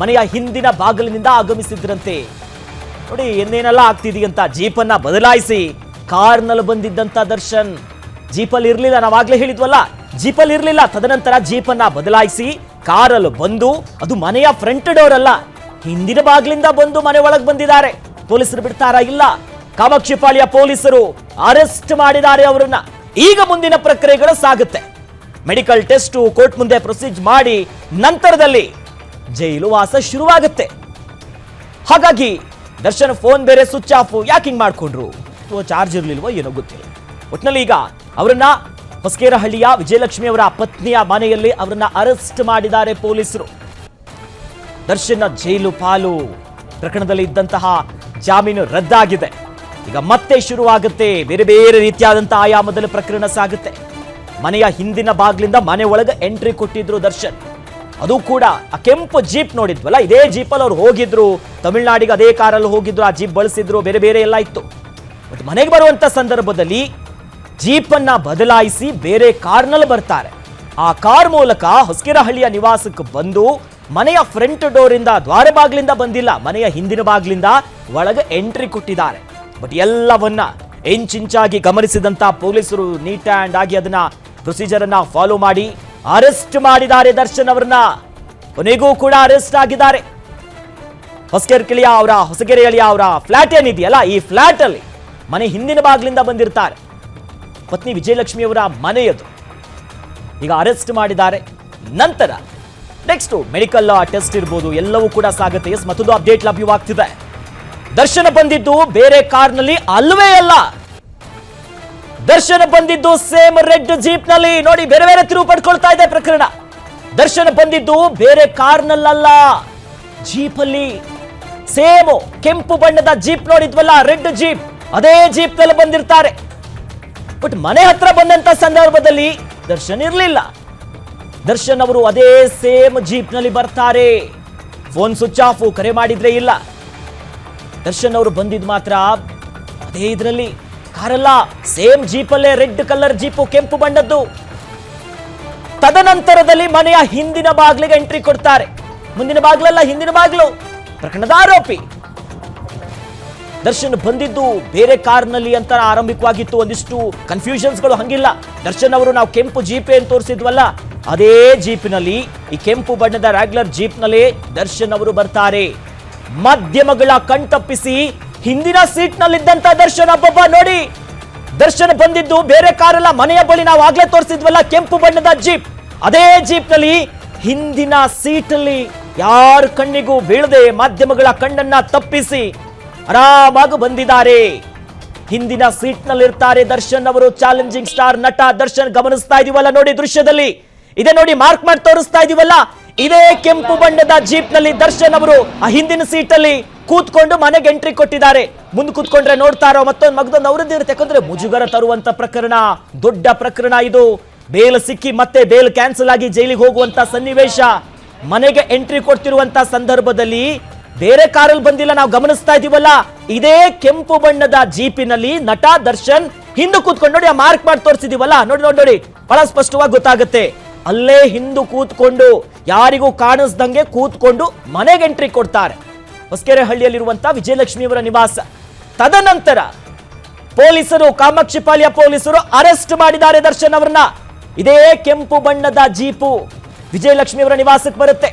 ಮನೆಯ ಹಿಂದಿನ ಬಾಗಿಲಿನಿಂದ ಆಗಮಿಸಿದ್ರಂತೆ. ನೋಡಿ ಏನೇನೆಲ್ಲ ಆಗ್ತಿದೆಯಂತ ಜೀಪನ್ನ ಬದಲಾಯಿಸಿ ಕಾರ್ನಲ್ಲಿ ಬಂದಿದ್ದಂತ ದರ್ಶನ್. ಜೀಪಲ್ಲಿ ಇರಲಿಲ್ಲ ನಾವಾಗ್ಲೇ ಹೇಳಿದ್ವಲ್ಲ, ಜೀಪಲ್ಲಿ ಇರಲಿಲ್ಲ. ತದನಂತರ ಜೀಪನ್ನ ಬದಲಾಯಿಸಿ ಕಾರಲ್ಲಿ ಬಂದು ಅದು ಮನೆಯ ಫ್ರಂಟ್ ಡೋರ್ ಅಲ್ಲ, ಹಿಂದಿನ ಬಾಗಿಲಿಂದ ಬಂದು ಮನೆ ಒಳಗೆ ಬಂದಿದ್ದಾರೆ. ಪೊಲೀಸರು ಬಿಡ್ತಾರ ಇಲ್ಲ? ಕಾಮಾಕ್ಷಿಪಾಳ್ಯ ಪೊಲೀಸರು ಅರೆಸ್ಟ್ ಮಾಡಿದ್ದಾರೆ ಅವರನ್ನ. ಈಗ ಮುಂದಿನ ಪ್ರಕ್ರಿಯೆಗಳು ಸಾಗುತ್ತೆ. ಮೆಡಿಕಲ್ ಟೆಸ್ಟ್ ಕೋರ್ಟ್ ಮುಂದೆ ಪ್ರೊಸೀಜ್ ಮಾಡಿ, ನಂತರದಲ್ಲಿ ಜೈಲು ವಾಸ ಶುರುವಾಗುತ್ತೆ. ಹಾಗಾಗಿ ದರ್ಶನ್ ಫೋನ್ ಬೇರೆ ಸ್ವಿಚ್ ಆಫ್ ಯಾಕೆ ಹಿಂಗ್ ಮಾಡ್ಕೊಂಡ್ರು? ಚಾರ್ಜ್ ಇರಲಿಲ್ವೋ ಏನೋ ಗೊತ್ತಿಲ್ಲ. ಒಟ್ನಲ್ಲಿ ಈಗ ಅವರನ್ನ ಹೊಸಕೇರಹಳ್ಳಿಯ ವಿಜಯಲಕ್ಷ್ಮಿ ಅವರ ಪತ್ನಿಯ ಮನೆಯಲ್ಲಿ ಅವರನ್ನ ಅರೆಸ್ಟ್ ಮಾಡಿದ್ದಾರೆ ಪೊಲೀಸರು. ದರ್ಶನ ಜೈಲು ಪಾಲು ಪ್ರಕರಣದಲ್ಲಿ ಇದ್ದಂತಹ ಜಾಮೀನು ರದ್ದಾಗಿದೆ. ಈಗ ಮತ್ತೆ ಶುರುವಾಗುತ್ತೆ. ಬೇರೆ ಬೇರೆ ರೀತಿಯಾದಂತಹ ಆಯಾಮದಲ್ಲಿ ಪ್ರಕರಣ ಸಾಗುತ್ತೆ. ಮನೆಯ ಹಿಂದಿನ ಬಾಗ್ಲಿಂದ ಮನೆ ಎಂಟ್ರಿ ಕೊಟ್ಟಿದ್ರು ದರ್ಶನ್. ಅದು ಕೂಡ ಆ ಕೆಂಪು ಜೀಪ್ ನೋಡಿದ್ವಲ್ಲ, ಇದೇ ಜೀಪಲ್ಲಿ ಅವ್ರು ಹೋಗಿದ್ರು. ತಮಿಳ್ನಾಡಿಗೆ ಅದೇ ಕಾರಲ್ಲಿ ಹೋಗಿದ್ರು, ಆ ಜೀಪ್ ಬಳಸಿದ್ರು, ಬೇರೆ ಬೇರೆ ಎಲ್ಲ ಇತ್ತು. ಬಟ್ ಮನೆಗೆ ಬರುವಂಥ ಸಂದರ್ಭದಲ್ಲಿ ಜೀಪನ್ನು ಬದಲಾಯಿಸಿ ಬೇರೆ ಕಾರ್ನಲ್ಲಿ ಬರ್ತಾರೆ. ಆ ಕಾರ್ ಮೂಲಕ ಹೊಸಕೆರಹಳ್ಳಿಯ ನಿವಾಸಕ್ಕೆ ಬಂದು ಮನೆಯ ಫ್ರಂಟ್ ಡೋರಿಂದ ದ್ವಾರ ಬಾಗಿಲಿಂದ ಬಂದಿಲ್ಲ, ಮನೆಯ ಹಿಂದಿನ ಬಾಗಿಲಿಂದ ಒಳಗೆ ಎಂಟ್ರಿ ಕೊಟ್ಟಿದ್ದಾರೆ. ಬಟ್ ಎಲ್ಲವನ್ನ ಇಂಚಿಂಚಾಗಿ ಗಮನಿಸಿದಂತ ಪೊಲೀಸರು ನೀಟ್ ಆ್ಯಂಡ್ ಆಗಿ ಅದನ್ನ ಪ್ರೊಸೀಜರನ್ನು ಫಾಲೋ ಮಾಡಿ ಅರೆಸ್ಟ್ ಮಾಡಿದ್ದಾರೆ ದರ್ಶನ್ ಅವರನ್ನ. ಕೊನೆಗೂ ಕೂಡ ಅರೆಸ್ಟ್ ಆಗಿದ್ದಾರೆ. ಹೊಸಕೆರೆಕಿಳಿಯ ಅವರ ಹೊಸಕೆರೆಯಳಿಯ ಅವರ ಫ್ಲಾಟ್ ಏನಿದೆಯಲ್ಲ, ಈ ಫ್ಲಾಟ್ ಅಲ್ಲಿ ಮನೆ ಹಿಂದಿನ ಬಾಗಿಲಿಂದ ಬಂದಿರ್ತಾರೆ. ಪತ್ನಿ ವಿಜಯಲಕ್ಷ್ಮಿ ಅವರ ಮನೆಯದು ಈಗ ಅರೆಸ್ಟ್ ಮಾಡಿದ್ದಾರೆ. ನಂತರ ನೆಕ್ಸ್ಟ್ ಮೆಡಿಕಲ್ ಟೆಸ್ಟ್ ಇರ್ಬೋದು, ಎಲ್ಲವೂ ಕೂಡ ಸಾಗುತ್ತೆ. ಎಸ್, ಮತ್ತೊಂದು ಅಪ್ಡೇಟ್ ಲಭ್ಯವಾಗ್ತಿದೆ. ದರ್ಶನ ಬಂದಿದ್ದು ಬೇರೆ ಕಾರ್ನಲ್ಲಿ ಅಲ್ವೇ ಅಲ್ಲ. ದರ್ಶನ ಬಂದಿದ್ದು ಸೇಮ್ ರೆಡ್ ಜೀಪ್ನಲ್ಲಿ ನೋಡಿ, ಬೇರೆ ಬೇರೆ ತಿರುವು ಪಡ್ಕೊಳ್ತಾ ಇದೆ ಪ್ರಕರಣ. ದರ್ಶನ ಬಂದಿದ್ದು ಬೇರೆ ಕಾರ್ನಲ್ಲಲ್ಲ. ಜೀಪಲ್ಲಿ ಸೇಮ್ ಕೆಂಪು ಬಣ್ಣದ ಜೀಪ್ ನೋಡಿದ್ವಲ್ಲ, ರೆಡ್ ಜೀಪ್. ಅದೇ ಜೀಪ್ನಲ್ಲಿ ಬಂದಿರ್ತಾರೆ. ಬಟ್ ಮನೆ ಹತ್ರ ಬಂದಂತ ಸಂದರ್ಭದಲ್ಲಿ ದರ್ಶನ್ ಇರಲಿಲ್ಲ. ದರ್ಶನ್ ಅವರು ಅದೇ ಸೇಮ್ ಜೀಪ್ನಲ್ಲಿ ಬರ್ತಾರೆ. ಫೋನ್ ಸ್ವಿಚ್ ಆಫ್, ಕರೆ ಮಾಡಿದ್ರೆ ಇಲ್ಲ. ದರ್ಶನ್ ಅವರು ಬಂದಿದ್ ಮಾತ್ರ ಅದೇ ಇದರಲ್ಲಿ. ಕಾರಲ್ಲ. ಸೇಮ್ ಜೀಪಲ್ಲೇ ರೆಡ್ ಕಲರ್ ಜೀಪು ಕೆಂಪು ಬಣ್ಣದ್ದು. ತದನಂತರದಲ್ಲಿ ಮನೆಯ ಹಿಂದಿನ ಬಾಗಿಲಿಗೆ ಎಂಟ್ರಿ ಕೊಡ್ತಾರೆ. ಮುಂದಿನ ಬಾಗಿಲಲ್ಲ, ಹಿಂದಿನ ಬಾಗಿಲು. ಪ್ರಕರಣದ ಆರೋಪಿ. ದರ್ಶನ್ ಬಂದಿದ್ದು ಬೇರೆ ಕಾರ್ನಲ್ಲಿ ಅಂತ ಆರಂಭಿಕವಾಗಿತ್ತು. ಒಂದಿಷ್ಟು ಕನ್ಫ್ಯೂಷನ್ಸ್ಗಳು ಹಂಗಿಲ್ಲ. ದರ್ಶನ್ ಅವರು ನಾವು ಕೆಂಪು ಜೀಪೆ ಅಂತ ತೋರಿಸಿದ್ವಲ್ಲ, ಅದೇ ಜೀಪಿನಲ್ಲಿ, ಈ ಕೆಂಪು ಬಣ್ಣದ ರ್ಯಾಗ್ಯುಲರ್ ಜೀಪ್ನಲ್ಲಿ ದರ್ಶನ್ ಅವರು ಬರ್ತಾರೆ. ಮಾಧ್ಯಮಗಳ ಕಣ್ತಪ್ಪಿಸಿ ಹಿಂದಿನ ಸೀಟ್ನಲ್ಲಿದ್ದಂತ ದರ್ಶನ್ ಅಬ್ಬಬ್ಬ ನೋಡಿ. ದರ್ಶನ್ ಬಂದಿದ್ದು ಬೇರೆ ಕಾರಲ್ಲ, ಮನೆಯ ಬಳಿ ನಾವು ಆಗ್ಲೇ ತೋರಿಸಿದ್ವಲ್ಲ, ಕೆಂಪು ಬಣ್ಣದ ಜೀಪ್. ಅದೇ ಜೀಪ್ನಲ್ಲಿ ಹಿಂದಿನ ಸೀಟಲ್ಲಿ ಯಾರ ಕಣ್ಣಿಗೂ ಬೀಳದೆ ಮಾಧ್ಯಮಗಳ ಕಣ್ಣನ್ನ ತಪ್ಪಿಸಿ ಆರಾಮಾಗಿ ಬಂದಿದ್ದಾರೆ. ಹಿಂದಿನ ಸೀಟ್ನಲ್ಲಿರ್ತಾರೆ ದರ್ಶನ್ ಅವರು, ಚಾಲೆಂಜಿಂಗ್ ಸ್ಟಾರ್ ನಟ ದರ್ಶನ್ ಗಮನಿಸ್ತಾ ಇದೀವಲ್ಲ ನೋಡಿ ದೃಶ್ಯದಲ್ಲಿ. ಇದೇ ನೋಡಿ ಮಾರ್ಕ್ ಮಾಡಿ ತೋರಿಸ್ತಾ ಇದೀವಲ್ಲ, ಇದೇ ಕೆಂಪು ಬಣ್ಣದ ಜೀಪ್ನಲ್ಲಿ ದರ್ಶನ್ ಅವರು ಆ ಹಿಂದಿನ ಸೀಟಲ್ಲಿ ಕೂತ್ಕೊಂಡು ಮನೆಗೆ ಎಂಟ್ರಿ ಕೊಟ್ಟಿದ್ದಾರೆ. ಮುಂದೆ ಕೂತ್ಕೊಂಡ್ರೆ ನೋಡ್ತಾರೋ ಮತ್ತೊಂದು ಮಗದೊಂದು ಅವರದ್ದು ಇರುತ್ತೆ. ಯಾಕಂದ್ರೆ ಮುಜುಗರ ತರುವಂತ ಪ್ರಕರಣ, ದೊಡ್ಡ ಪ್ರಕರಣ ಇದು. ಬೇಲ್ ಸಿಕ್ಕಿ ಮತ್ತೆ ಬೇಲ್ ಕ್ಯಾನ್ಸಲ್ ಆಗಿ ಜೈಲಿಗೆ ಹೋಗುವಂತ ಸನ್ನಿವೇಶ. ಮನೆಗೆ ಎಂಟ್ರಿ ಕೊಡ್ತಿರುವಂತ ಸಂದರ್ಭದಲ್ಲಿ ಬೇರೆ ಕಾರಲ್ಲಿ ಬಂದಿಲ್ಲ, ನಾವು ಗಮನಿಸ್ತಾ ಇದೀವಲ್ಲ. ಇದೇ ಕೆಂಪು ಬಣ್ಣದ ಜೀಪಿನಲ್ಲಿ ನಟ, ದರ್ಶನ್ ಹಿಂದೆ ಕೂತ್ಕೊಂಡು ನೋಡಿ, ಆ ಮಾರ್ಕ್ ಮಾಡಿ ತೋರಿಸಿದೀವಲ್ಲ. ನೋಡಿ ನೋಡಿ ನೋಡಿ, ಬಹಳ ಸ್ಪಷ್ಟವಾಗಿ ಗೊತ್ತಾಗುತ್ತೆ. ಅಲ್ಲೇ ಹಿಂದು ಕೂತ್ಕೊಂಡು, ಯಾರಿಗೂ ಕಾಣಿಸ್ದಂಗೆ ಕೂತ್ಕೊಂಡು ಮನೆಗೆ ಎಂಟ್ರಿ ಕೊಡ್ತಾರೆ. ಹೊಸಕೆರೆಹಳ್ಳಿಯಲ್ಲಿರುವಂತ ವಿಜಯಲಕ್ಷ್ಮಿಯವರ ನಿವಾಸ. ತದನಂತರ ಪೊಲೀಸರು ಕಾಮಾಕ್ಷಿಪಾಳ್ಯ ಪೊಲೀಸರು ಅರೆಸ್ಟ್ ಮಾಡಿದ್ದಾರೆ ದರ್ಶನ್ ಅವರನ್ನ. ಇದೇ ಕೆಂಪು ಬಣ್ಣದ ಜೀಪು ವಿಜಯಲಕ್ಷ್ಮಿಯವರ ನಿವಾಸಕ್ಕೆ ಬರುತ್ತೆ.